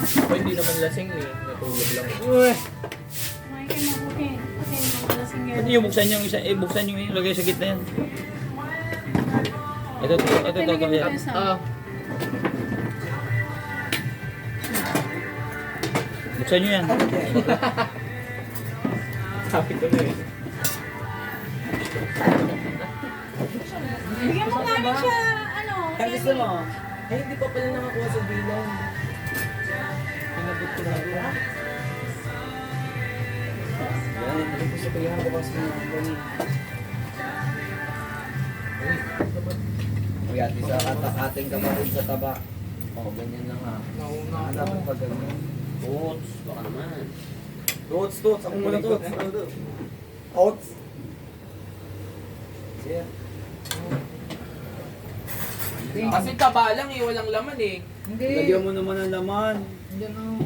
Ako hindi naman lasing eh. Natulog lang. Uy. Kayo mabuti. Kasi mga lasingero. Pwede yung buksan yung isa, eh, buksan yung ilagay sa gitna yan. Ito, ito, ito, ito, ito, yan. sa... Ah, Buksan nyo yan. sabi ko na eh. Bigyan mo namin siya, ano, Kaya gusto mo? Ay, hindi pa pala nakakuha sa bilang. Uy, ate sa kata ating kapatid sa taba. Oh, ganyan na nga. Nauna Alam mo ako. pag ganyan. Oats, baka naman. Toads, toads. Ako muna toads. Oats. Sir. Kasi taba lang eh, walang laman eh. Hindi. Lagyan mo naman ng laman. Yan ang...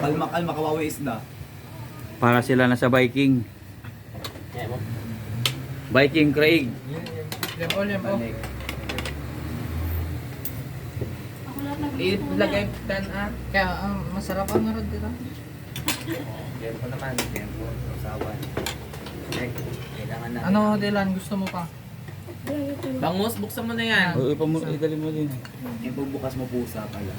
Kalma, kalma, kawawi isda. Para sila nasa Viking. Viking Craig. Lahat ng Ilagay tan ah. Kaya ang masarap ang narod dito. Yan po naman. Yan po. Usawan. Next. Kailangan na. Ano, Dylan, gusto mo pa? Bangus, buksan mo na yan. O, ipa mo, idali mo din. Yung pagbukas mo pusa pala.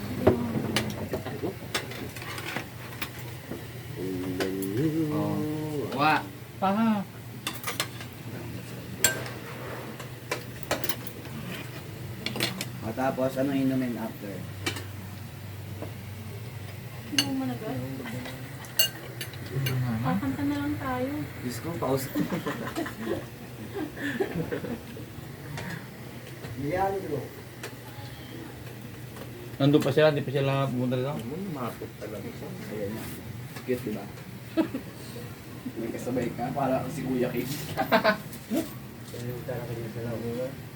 Oh. Wa. Paha. O tapos, ano inumin after? Hindi mo managal. Kakanta na lang tayo. Diyos ko, pause. Yan, bro. Nandun pa sila, hindi pa sila pumunta dito. Mapit talaga siya. Ayan na. Cute, di ba? May kasabay ka, para si Kuya Kim.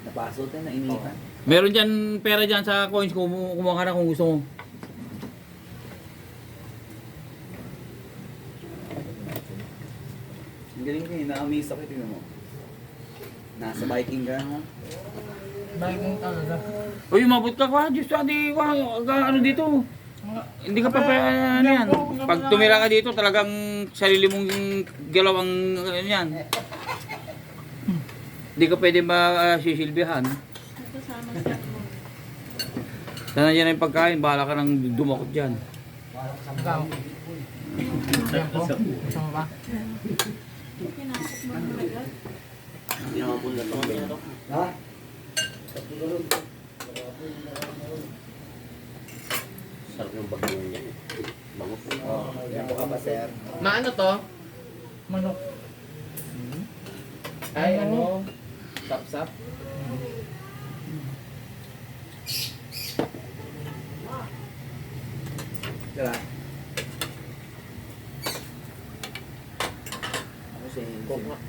Napasok tayo na initan. Meron dyan pera dyan sa coins, kumu kumuha ka na kung gusto mo. Ang galing ko eh, na-amaze ako, tingnan mo. Nasa biking ka, ha? Bagong talaga. Uy, umabot ka pa, Diyos ka, di ka, ka- ano dito. Hindi ka pa pa, ano yan. Pag tumira ka dito, talagang sarili mong galaw ang, ano yan. Hindi ka pwede masisilbihan. Sana yan ang pagkain, bahala ka nang dumakot dyan. Mo pa? Kinakot mo managal. Hindi naman po na ito. Ha? Sarap yung bagay niya. Bangus. Oh, yan po ka pa, sir. Maano to? Manok. Ay, ano? Sap-sap. Tara. Ako yung Coke nga.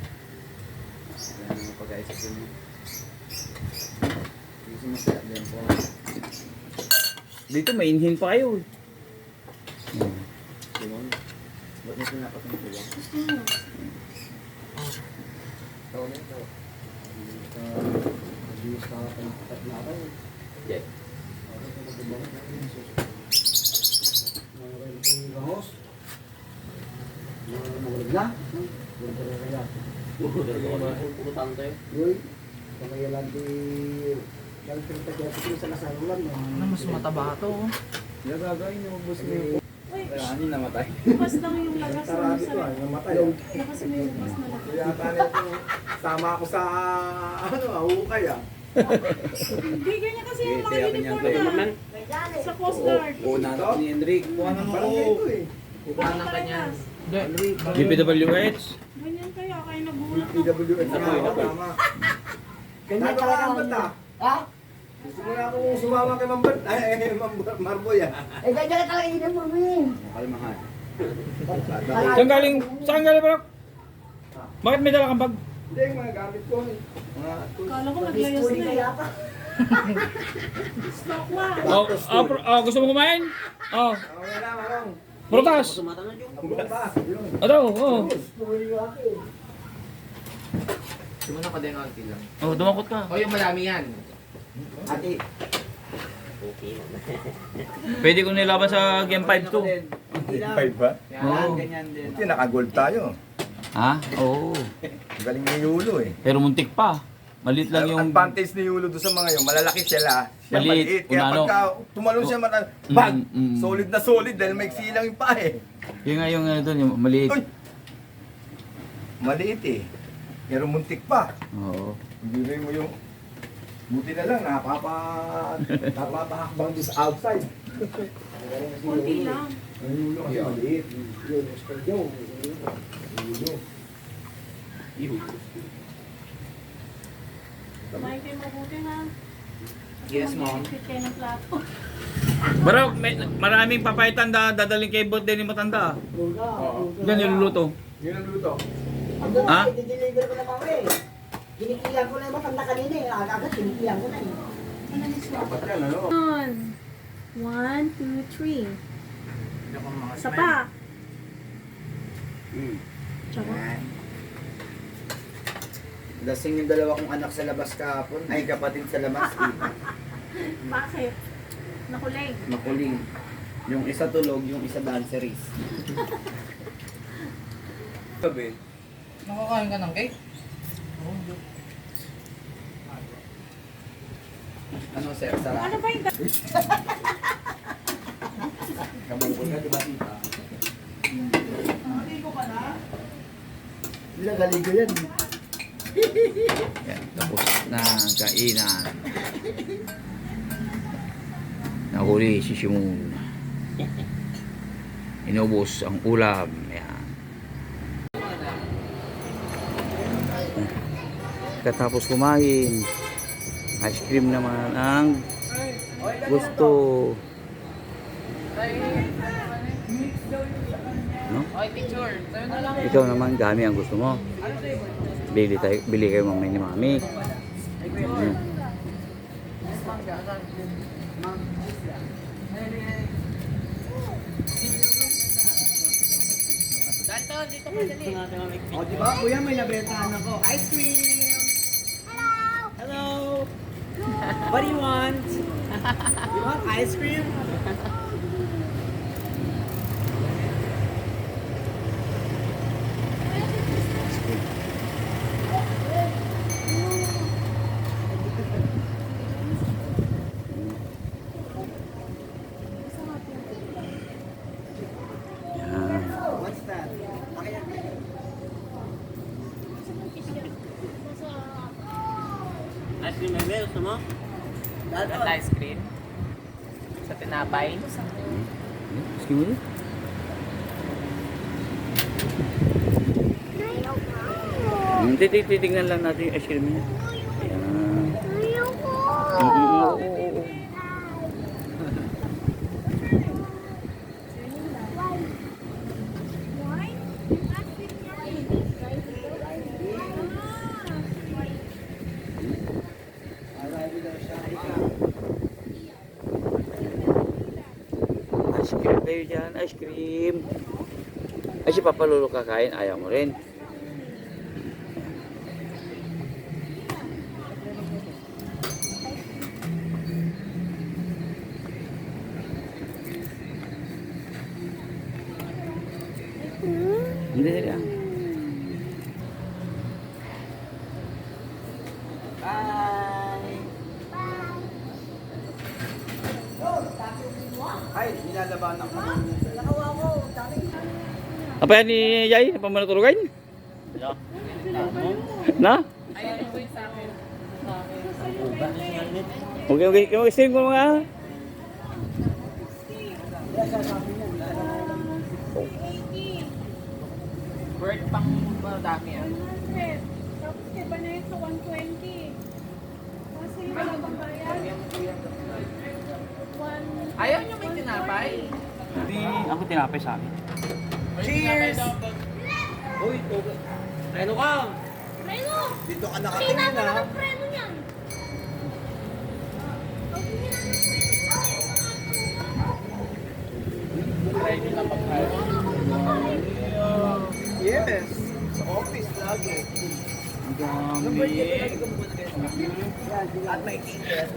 Yan ang pag-aisip ko mo. Gusto mo siya, yan po. Dito, mainhin pa kayo. eh. Simon, ba't mo pinapot ng tuwa? Gusto mo? Ikaw na ikaw. Abuse ka ka ng tatlakay. Yeah. Ramos? Mawag na? Putang tayo. Yoy, kaya lang di lang pinagtagyan ko sa nasarulan mo. Ano, mas mataba to. oh. Yung gagawin niyo, boss mo yung Uy, Kaya ano namatay? bukas lang yung lagas ay masarap. namatay. Lakas mo yung bukas na lagas. Yata nito, tama ako sa ano, ahukay ah. Hindi, ganyan kasi yung mga Kaya uniform na. Sa Coast Guard. Oo, nanak ni Enric. Kuha oo. ganito eh. Ng kanya. parehas. Hindi. DPWH. Ganyan kaya, kaya nagulat ako. PWS na Apoy, ako, apoy. tama. Kanya ka lang ba't ah? Ha? Gusto mo na akong sumama kay Mambat, ay, eh, Mam Marboy ah. Eh, ganyan ka talaga hindi mo rin. Kalmahan. Saan galing? Saan galing bro? Bakit may dala kang bag? Hindi, yung mga gamit ko eh. Mga. Kala ko naglayas na eh. yata. Stock na. Oh, oh, pro- oh, gusto mo kumain? Oh, Okay na, marong. prutas. Na. Ang buka pa. Yun. Ito, oh. Eh. Sumuna ko din onti lang. Oh, dumakot ka. O yung marami yan. Ate, Okay. Pwede ko nilaban sa Game 5 to. Five ba? Yan, Oo. ganyan din. Buti naka-gold tayo. Ha? Oo. Ang Galing ni Yulo eh. Pero muntik pa. Malit lang Ang yung... advantage ni Yulo doon sa mga yun, malalaki sila. Siya Maliit. maliit. Kaya Unano. pagka tumalon siya, mata, bag! Mm, mm. Solid na solid dahil may silang yung paa eh. Yung nga yung ano doon, yung maliit. Uy! Maliit eh. Pero muntik pa. Oo. Hindi mo yung... Buti na lang, napapa... napapahakbang doon sa outside. Kunti lang. Ang Yulo kasi maliit. Yun, Mr. Joe. Yulo. Kumain kayo mabuti ha. Yes, mom. Fit kayo ng plato. Pero may, maraming papaitan da, dadaling kay Bot din yung matanda. Oo. Diyan. Yun ang luto. Ando Ha? na, i-deliver ko na pa eh. Kinikilang ko na yung matanda kanina eh. Agad, kinikilang ko na eh. Dapat yan, ano? One. One, two, three. Isa pa. Tsaka. Lasing yung dalawa kong anak sa labas kahapon. Ay, kapatid sa labas. Bakit? Nakuling. Makuling. Yung isa tulog, yung isa danceries. Sabi. Nakakain ka ng cake? Ano, sir? Sarap. Ano ba yung Kabukol ka, di ba, tita? Ilang galigo yan. Yan, tapos na ang kainan. Nahuli si Shimon. Inubos ang ulam. Yan. Katapos kumain, ice cream naman ang gusto. No? Ikaw naman, gami ang gusto mo. Bili tayo, bili kayo mamay ni mami. Mm. O, di ba? Kuya, may nabentahan ako. Ice cream! What do you want? you want ice cream? Cream, bebe. Gusto mo? That ice cream sa tinapay. Excuse mo Hindi, tit- titignan lang natin yung ice cream niya. Ice kayo dyan, ice cream. Ay, si Papa Lolo kakain, ayaw mo rin. Hindi lang. Ay, nilalaban ako. Apa yan ni Yay? Apa mo natulugan? Na? Okay, okay. Kaya mag-stream ko mga. Worth pang madami ah. 100. Tapos kay Banayad sa 120. Kasi bang bayad? One... Ayaw nyo may tinapay? Hindi ako tinapay sa akin. Cheers! Uy, ano ka? Reno! Dito ka Tingnan mo na ang preno niyan! Yes! Sa office lagi. Ang dami. At may ticket.